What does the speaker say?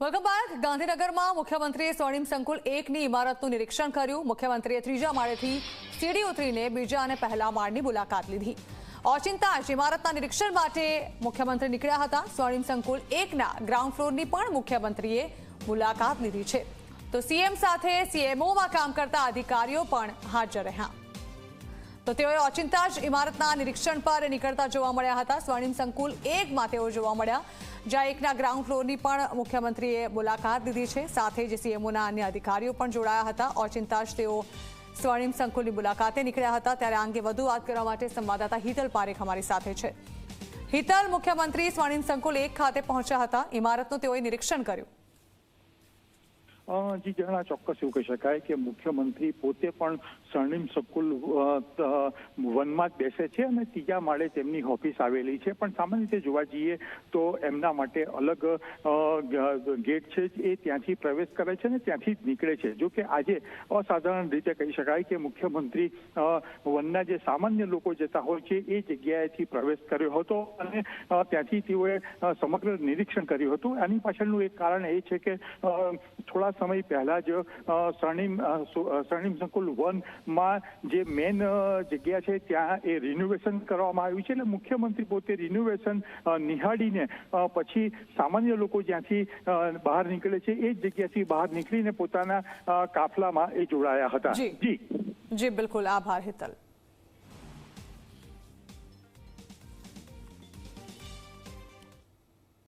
Welcome back ગાંધીનગરમાં મુખ્યમંત્રીએ સ્વર્ણિમ સંકુલ એકની ઇમારતનું નિરીક્ષણ કર્યું. મુખ્યમંત્રીએ ત્રીજા માળેથી સીડી ઉતરીને બીજા અને પહેલા માળની મુલાકાત લીધી. ઓચિંતા જ ઇમારતના નિરીક્ષણ માટે મુખ્યમંત્રી નીકળ્યા હતા. સ્વર્ણિમ સંકુલ એકના ગ્રાઉન્ડ ફ્લોરની પણ મુખ્યમંત્રીએ મુલાકાત લીધી છે. તો સીએમ સાથે સીએમઓમાં કામ કરતા અધિકારીઓ પણ હાજર રહ્યા. તો તેઓએ ઓચિંતા જ ઇમારતના નિરીક્ષણ પર નીકળતા જોવા મળ્યા હતા. સ્વર્ણિમ સંકુલ એકમાં તેઓ જોવા મળ્યા. જ્યાં એકના ગ્રાઉન્ડ ફ્લોરની પણ મુખ્યમંત્રીએ મુલાકાત લીધી છે. સાથે જ સીએમઓના અન્ય અધિકારીઓ પણ જોડાયા હતા. ઓચિંતા જ તેઓ સ્વર્ણિમ સંકુલની મુલાકાતે નીકળ્યા હતા. ત્યારે અંગે વધુ વાત કરવા માટે સંવાદદાતા હિતલ પારેખ અમારી સાથે છે. હિતલ, મુખ્યમંત્રી સ્વર્ણિમ સંકુલ એક ખાતે પહોંચ્યા હતા. ઇમારતનું તેઓએ નિરીક્ષણ કર્યું. જી જણા ચોક્કસ એવું કહી શકાય કે મુખ્યમંત્રી પોતે પણ સ્વર્ણિમ સંકુલ વનમાં જ બેસે છે અને ત્રીજા માળે તેમની ઓફિસ આવેલી છે. પણ સામાન્ય રીતે જોવા જઈએ તો એમના માટે અલગ ગેટ છે એ ત્યાંથી પ્રવેશ કરે છે અને ત્યાંથી જ નીકળે છે. જો કે આજે અસાધારણ રીતે કહી શકાય કે મુખ્યમંત્રી વનના જે સામાન્ય લોકો જતા હોય છે એ જગ્યાએથી પ્રવેશ કર્યો હતો અને ત્યાંથી તેઓએ સમગ્ર નિરીક્ષણ કર્યું હતું. આની પાછળનું એક કારણ એ છે કે થોડા સમય પહેલા જ સ્વર્ણિમ સ્વર્ણિમ સંકુલ વનમાં જે મેન જગ્યા છે ત્યાં એ રિનોવેશન કરવામાં આવ્યું છે. એટલે મુખ્યમંત્રી પોતે રિનોવેશન નિહાળીને પછી સામાન્ય લોકો જ્યાંથી બહાર નીકળે છે એ જ જગ્યાથી બહાર નીકળીને પોતાના કાફલામાં એ જોડાયા હતા. જી. જી. જી બિલકુલ. આભાર હિતલ.